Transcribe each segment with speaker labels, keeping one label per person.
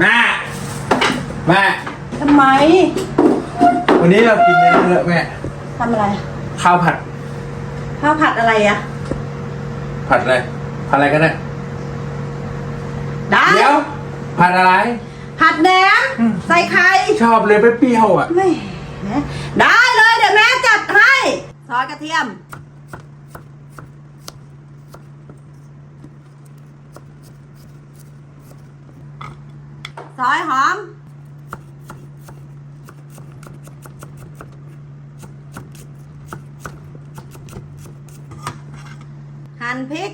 Speaker 1: แม่แม่
Speaker 2: ทำไม
Speaker 1: วันนี้เรากินเนื้อเยอะแม่
Speaker 2: ทำอะไร
Speaker 1: ข้าวผัด
Speaker 2: ข้าวผัดอะไรอะ
Speaker 1: ผัดอะไรผัดอะไรก็ได้
Speaker 2: ได้
Speaker 1: เดี๋ยวผัดอะไร
Speaker 2: ผัดแหนมใส่ไข่
Speaker 1: ชอบเลยเปรี้ยวๆอะ
Speaker 2: ไม่ได้เลยเดี๋ยวแม่จัดให้ซอยกระเทียม ซอยหอมหั่นพริก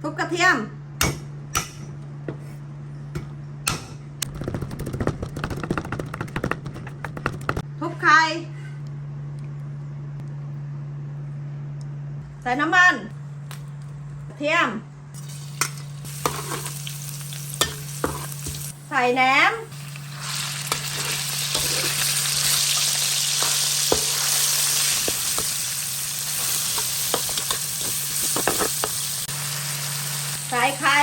Speaker 2: ทุบกระเทียม ทุบไข่ใส่น้ำมันกระเทียม ใส่แหนม ใส่ไข่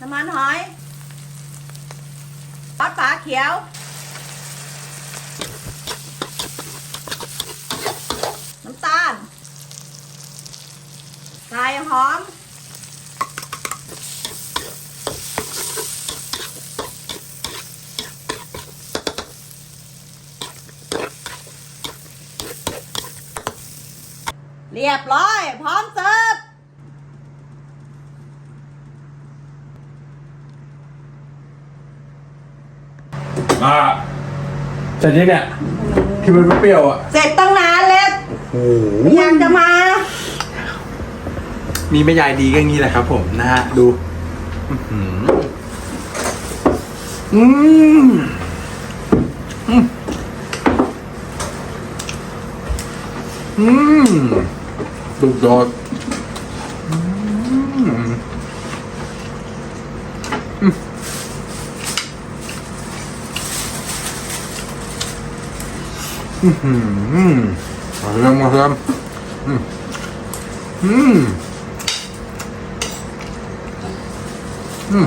Speaker 2: น้ำมันหอยซอสฝาเขียวน้ำตาลใส่หอม เรียบร้อย พร้อมเสิร์ฟ
Speaker 1: อ่าแต่นี้เนี่ยที่มันเปรี้ยวๆอะ
Speaker 2: เสร็จตั้งนานแล้ว
Speaker 1: โอ้โห
Speaker 2: อยากจะมา
Speaker 1: มีแม่ยายดีก็อย่างนี้แหละครับผมนะฮะ ดู อื้อหืออืมอืมอืม ดุดอดอืมอืมอื้อหือมาเริ่มมาเริ่มอืมอืมอืม